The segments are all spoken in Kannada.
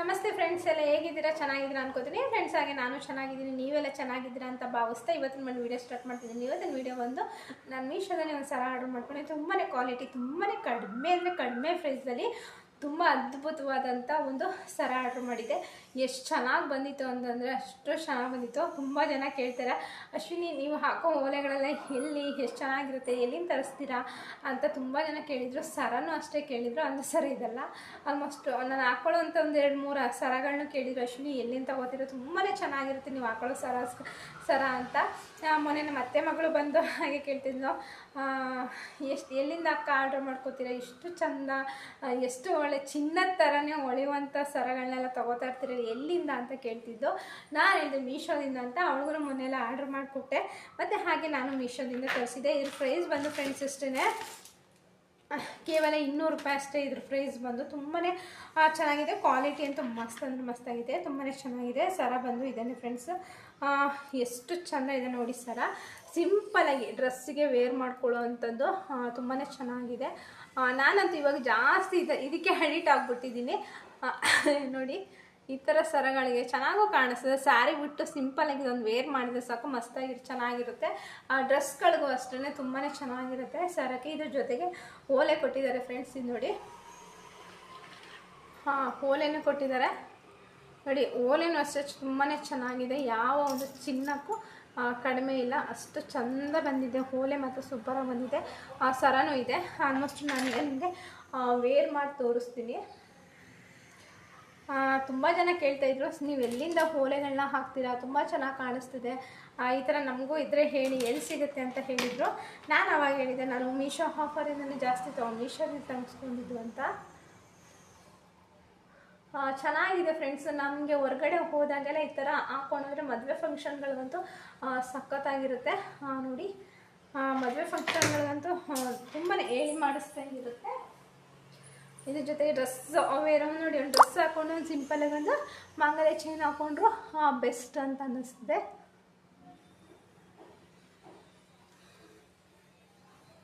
ನಮಸ್ತೆ ಫ್ರೆಂಡ್ಸ್ ಎಲ್ಲ ಹೇಗಿದ್ದೀರಾ? ಚೆನ್ನಾಗಿದ್ದೀರಾ ಅನ್ಕೋತೀನಿ. ಫ್ರೆಂಡ್ಸ್ ಹಾಗೆ ನಾನು ಚೆನ್ನಾಗಿದ್ದೀನಿ, ನೀವೆಲ್ಲ ಚೆನ್ನಾಗಿದ್ದೀರಾ ಅಂತ ಭಾವಿಸ್ತಾ ಇವತ್ತಿನ ಒಂದು ವೀಡಿಯೋ ಸ್ಟಾರ್ಟ್ ಮಾಡ್ತಿದ್ದೀನಿ. ಇವತ್ತಿನ ವೀಡಿಯೋ ಒಂದು ನಾನು ಮೀಶೋದಲ್ಲಿ ಒಂದು ಸಲ ಆರ್ಡರ್ ಮಾಡ್ಕೊಂಡೆ. ತುಂಬಾ ಕ್ವಾಲಿಟಿ ತುಂಬಾ ಕಡಿಮೆ ಅಂದರೆ ಕಡಿಮೆ ಪ್ರೈಸಲ್ಲಿ ತುಂಬ ಅದ್ಭುತವಾದಂಥ ಒಂದು ಸರ ಆರ್ಡ್ರ್ ಮಾಡಿದ್ದೆ. ಎಷ್ಟು ಚೆನ್ನಾಗಿ ಬಂದಿತ್ತು ಅಂತಂದರೆ ಅಷ್ಟು ಚೆನ್ನಾಗಿ ಬಂದಿತ್ತು. ತುಂಬ ಜನ ಕೇಳ್ತಾರೆ, ಅಶ್ವಿನಿ, ನೀವು ಹಾಕೋ ಓಲೆಗಳೆಲ್ಲ ಎಲ್ಲಿ? ಎಷ್ಟು ಚೆನ್ನಾಗಿರುತ್ತೆ? ಎಲ್ಲಿಂದ ತರಿಸ್ತೀರಾ? ಅಂತ ತುಂಬ ಜನ ಕೇಳಿದರು. ಸರನೂ ಅಷ್ಟೇ ಕೇಳಿದರು. ಅಂದರೆ ಸರ ಇದೆಲ್ಲ. ಆಲ್ಮೋಸ್ಟ್ ನಾನು ಹಾಕೊಳ್ಳೋಂಥ ಒಂದು ಎರಡು ಮೂರು ಸರಗಳನ್ನ ಕೇಳಿದರು. ಅಶ್ವಿನಿ, ಎಲ್ಲಿಂದ ತಗೋತೀರೋ? ತುಂಬಾ ಚೆನ್ನಾಗಿರುತ್ತೆ ನೀವು ಹಾಕೊಳ್ಳೋ ಸರ ಸರ ಅಂತ. ಮೊನ್ನೆ ನಮ್ಮ ಅತ್ತೆ ಮಗಳು ಬಂದು ಹಾಗೆ ಕೇಳ್ತಿದ್ಲು. ಎಷ್ಟು, ಎಲ್ಲಿಂದ ಅಕ್ಕ ಆರ್ಡ್ರ್ ಮಾಡ್ಕೋತೀರಾ? ಇಷ್ಟು ಚಂದ ಎಷ್ಟು ಚಿನ್ನದ ಥರನೇ ಹೊಳೆಯುವಂಥ ಸರಗಳನ್ನೆಲ್ಲ ತಗೋತಾ ಇರ್ತೀರಿ ಎಲ್ಲಿಂದ ಅಂತ ಕೇಳ್ತಿದ್ದು. ನಾನು ಹೇಳಿದೆ ಮೀಶೋದಿಂದ ಅಂತ ಅವಳಿಗೂ ಮೊನ್ನೆಲ್ಲ ಆರ್ಡ್ರ್ ಮಾಡಿಕೊಟ್ಟೆ. ಮತ್ತು ಹಾಗೆ ನಾನು ಮೀಶೋದಿಂದ ತರಿಸಿದೆ ಇದ್ರ ಪ್ರೈಸ್ ಬಂದು ಫ್ರೆಂಡ್ಸ್ ಅಷ್ಟೇ ಕೇವಲ ಇನ್ನೂರು ರೂಪಾಯಿ ಅಷ್ಟೇ ಇದ್ರ ಪ್ರೈಸ್ ಬಂದು. ತುಂಬಾ ಚೆನ್ನಾಗಿದೆ. ಕ್ವಾಲಿಟಿ ಅಂತೂ ಮಸ್ತ್ ಅಂದರೆ ಮಸ್ತಾಗಿದೆ ತುಂಬಾ ಚೆನ್ನಾಗಿದೆ. ಸರ ಬಂದು ಇದ್ದಾನೆ ಫ್ರೆಂಡ್ಸ್ ಎಷ್ಟು ಚೆಂದ ಇದೆ ನೋಡಿ ಸರ. ಸಿಂಪಲಾಗಿ ಡ್ರೆಸ್ಸಿಗೆ ವೇರ್ ಮಾಡ್ಕೊಳ್ಳೋ ಅಂಥದ್ದು ತುಂಬಾ ಚೆನ್ನಾಗಿದೆ. ನಾನಂತೂ ಇವಾಗ ಜಾಸ್ತಿ ಇದೆ, ಇದಕ್ಕೆ ಅಡಿಟ್ ಆಗಿಬಿಟ್ಟಿದ್ದೀನಿ. ನೋಡಿ, ಈ ಥರ ಸರಗಳಿಗೆ ಚೆನ್ನಾಗೂ ಕಾಣಿಸ್ತದೆ. ಸ್ಯಾರಿ ಬಿಟ್ಟು ಸಿಂಪಲಾಗಿ ಇದೊಂದು ವೇರ್ ಮಾಡಿದ್ರೆ ಸಾಕು ಮಸ್ತಾಗಿ ಚೆನ್ನಾಗಿರುತ್ತೆ. ಆ ಡ್ರೆಸ್ಗಳಿಗೂ ಅಷ್ಟೇ ತುಂಬಾ ಚೆನ್ನಾಗಿರುತ್ತೆ ಸರಕ್ಕೆ. ಇದ್ರ ಜೊತೆಗೆ ಓಲೆ ಕೊಟ್ಟಿದ್ದಾರೆ ಫ್ರೆಂಡ್ಸ್ ಇದು ನೋಡಿ. ಹಾಂ, ಓಲೆನೂ ಕೊಟ್ಟಿದ್ದಾರೆ. ನೋಡಿ, ಓಲೆನೂ ಅಷ್ಟೇ ತುಂಬಾ ಚೆನ್ನಾಗಿದೆ. ಯಾವ ಒಂದು ಚಿನ್ನಕ್ಕೂ ಕಡಿಮೆ ಇಲ್ಲ. ಅಷ್ಟು ಚಂದ ಬಂದಿದೆ. ಓಲೆ ಮತ್ತು ಸೂಪರಾಗಿ ಬಂದಿದೆ. ಆ ಸರನೂ ಇದೆ. ಆಲ್ಮೋಸ್ಟ್ ನಾನು ನಿಮಗೆ ವೇರ್ ಮಾಡಿ ತೋರಿಸ್ತೀನಿ. ತುಂಬ ಜನ ಕೇಳ್ತಾಯಿದ್ರು ನೀವು ಎಲ್ಲಿಂದ ಓಲೆಗಳನ್ನ ಹಾಕ್ತೀರಾ? ತುಂಬ ಚೆನ್ನಾಗಿ ಕಾಣಿಸ್ತಿದೆ. ಈ ಥರ ನಮಗೂ ಇದ್ದರೆ ಹೇಳಿ, ಎಲ್ಲಿ ಸಿಗುತ್ತೆ ಅಂತ ಹೇಳಿದರು. ನಾನು ಅವಾಗ ಹೇಳಿದೆ, ನಾನು ಮೀಶೋ ಆಫರಿಂದಲೇ ಜಾಸ್ತಿ ತಗೊಂಡು ಮೀಶೋದಿಂದ ತಂಗಿಸ್ಕೊಂಡಿದ್ದು ಅಂತ. ಚೆನ್ನಾಗಿದೆ ಫ್ರೆಂಡ್ಸ್ ನಮಗೆ ಹೊರಗಡೆ ಹೋದಾಗೆಲ್ಲ ಈ ಥರ ಹಾಕೊಂಡ್ರೆ ಮದುವೆ ಫಂಕ್ಷನ್ಗಳಿಗಂತೂ ಸಖತ್ತಾಗಿರುತ್ತೆ. ನೋಡಿ. ಮದುವೆ ಫಂಕ್ಷನ್ಗಳಿಗಂತೂ ತುಂಬಾ ಹೇಳಿ ಮಾಡಿಸ್ತಾ ಇರುತ್ತೆ. ಇದ್ರ ಜೊತೆಗೆ ಡ್ರೆಸ್ ಅವೇರ ನೋಡಿ, ಒಂದು ಡ್ರೆಸ್ ಹಾಕೊಂಡು, ಒಂದು ಸಿಂಪಲಾಗಿ ಒಂದು ಚೈನ್ ಹಾಕೊಂಡ್ರು ಬೆಸ್ಟ್ ಅಂತ ಅನ್ನಿಸ್ತದೆ.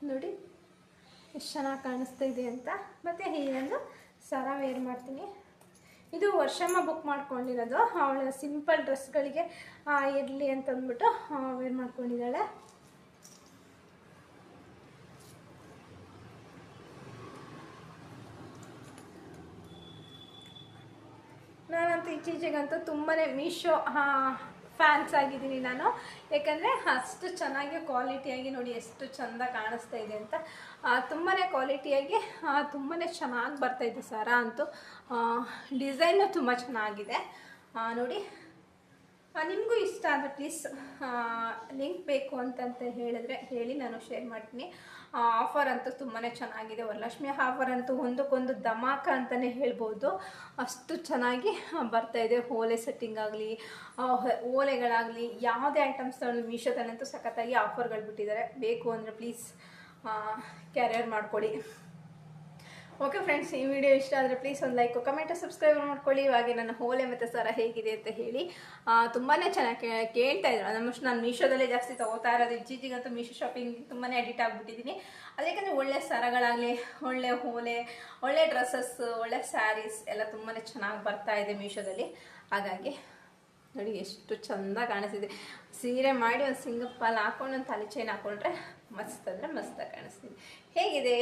ನೋಡಿ, ಎಷ್ಟು ಚೆನ್ನಾಗಿ ಕಾಣಿಸ್ತಾ ಇದೆ ಅಂತ. ಮತ್ತು ಹೀಗೊಂದು ಸರ ವೇರ್ ಮಾಡ್ತೀನಿ. ಇದು ವರ್ಷಮ್ಮ ಬುಕ್ ಮಾಡ್ಕೊಂಡಿರೋದು. ಅವಳ ಸಿಂಪಲ್ ಡ್ರೆಸ್ಗಳಿಗೆ ಇರಲಿ ಅಂತಂದ್ಬಿಟ್ಟು ವೇರ್ ಮಾಡ್ಕೊಂಡಿದ್ದಾಳೆ. ನಾನಂತೂ ಇತ್ತೀಚೆಗಂತೂ ತುಂಬಾ ಮೀಶೋ ಫ್ಯಾನ್ಸ್ ಆಗಿದ್ದೀನಿ ನಾನು. ಯಾಕಂದರೆ ಅಷ್ಟು ಚೆನ್ನಾಗಿ ಕ್ವಾಲಿಟಿಯಾಗಿ ನೋಡಿ ಎಷ್ಟು ಚೆಂದ ಕಾಣಿಸ್ತಾ ಇದೆ ಅಂತ. ತುಂಬಾ ಕ್ವಾಲಿಟಿಯಾಗಿ ತುಂಬಾ ಚೆನ್ನಾಗಿ ಬರ್ತಾಯಿದೆ ಸರ ಅಂತೂ. ಡಿಸೈನು ತುಂಬ ಚೆನ್ನಾಗಿದೆ. ನೋಡಿ. ನಿಮಗೂ ಇಷ್ಟ ಆದರೆ ಪ್ಲೀಸ್ ಲಿಂಕ್ ಬೇಕು ಅಂತಂತ ಹೇಳಿದ್ರೆ ಹೇಳಿ, ನಾನು ಶೇರ್ ಮಾಡ್ತೀನಿ. ಆಫರ್ ಅಂತೂ ತುಂಬಾ ಚೆನ್ನಾಗಿದೆ. ವರಲಕ್ಷ್ಮಿ ಆಫರ್ ಅಂತೂ ಒಂದಕ್ಕೊಂದು ಧಮಾಕ ಅಂತಲೇ ಹೇಳ್ಬೋದು. ಅಷ್ಟು ಚೆನ್ನಾಗಿ ಬರ್ತಾ ಇದೆ. ಓಲೆ ಸೆಟ್ಟಿಂಗ್ ಆಗಲಿ ಓಲೆಗಳಾಗಲಿ ಯಾವುದೇ ಐಟಮ್ಸ್ ತಗೊಂಡು ಮೀಶೋದಲ್ಲಂತೂ ಸಖತ್ತಾಗಿ ಆಫರ್ಗಳು ಬಿಟ್ಟಿದ್ದಾರೆ. ಬೇಕು ಅಂದರೆ ಪ್ಲೀಸ್ ಕ್ಯಾರಿಯರ್ ಮಾಡಿಕೊಡಿ. ಓಕೆ ಫ್ರೆಂಡ್ಸ್, ಈ ವಿಡಿಯೋ ಇಷ್ಟ ಆದರೆ ಪ್ಲೀಸ್ ಒಂದು ಲೈಕ್ ಕಮೆಂಟ್ ಸಬ್ಸ್ಕ್ರೈಬ್ ಮಾಡ್ಕೊಳ್ಳಿ. ಇವಾಗ ನನ್ನ ಹೋಲೆ ಮತ್ತು ಸರ ಹೇಗಿದೆ ಅಂತ ಹೇಳಿ. ತುಂಬಾ ಚೆನ್ನಾಗಿ ಕೇಳ್ತಾ ಇದ್ರು ಆಲ್ಮೋಸ್ಟ್ ನಾನು ಮೀಶೋದಲ್ಲೇ ಜಾಸ್ತಿ ತಗೋತಾ ಇರೋದು. ಇತ್ತೀಚೆಗಂತೂ ಮೀಶೋ ಶಾಪಿಂಗ್ ತುಂಬಾ ಅಡಿಕ್ಟ್ ಆಗಿಬಿಟ್ಟಿದ್ದೀನಿ. ಅದಕ್ಕೆ ಒಳ್ಳೆ ಸರಗಳಾಗಲಿ, ಒಳ್ಳೆ ಹೋಲೆ, ಒಳ್ಳೆ ಡ್ರೆಸ್ಸಸ್ ಒಳ್ಳೆ ಸ್ಯಾರೀಸ್ ಎಲ್ಲ ತುಂಬಾ ಚೆನ್ನಾಗಿ ಬರ್ತಾ ಇದೆ ಮೀಶೋದಲ್ಲಿ ಹಾಗಾಗಿ ನೋಡಿ ಎಷ್ಟು ಚಂದ ಕಾಣಿಸ್ತಿದೆ. ಸೀರೆ ಮಾಡಿ ಒಂದು ಸಿಂಗಪ್ಪಲ್ಲಿ ಹಾಕೊಂಡು, ಒಂದು ತಲೆ ಚೈನ್ ಹಾಕೊಂಡ್ರೆ ಮಸ್ತ್ ಅಂದರೆ ಮಸ್ತಾಗಿ ಕಾಣಿಸ್ತಿದೆ. ಹೇಗಿದೆ?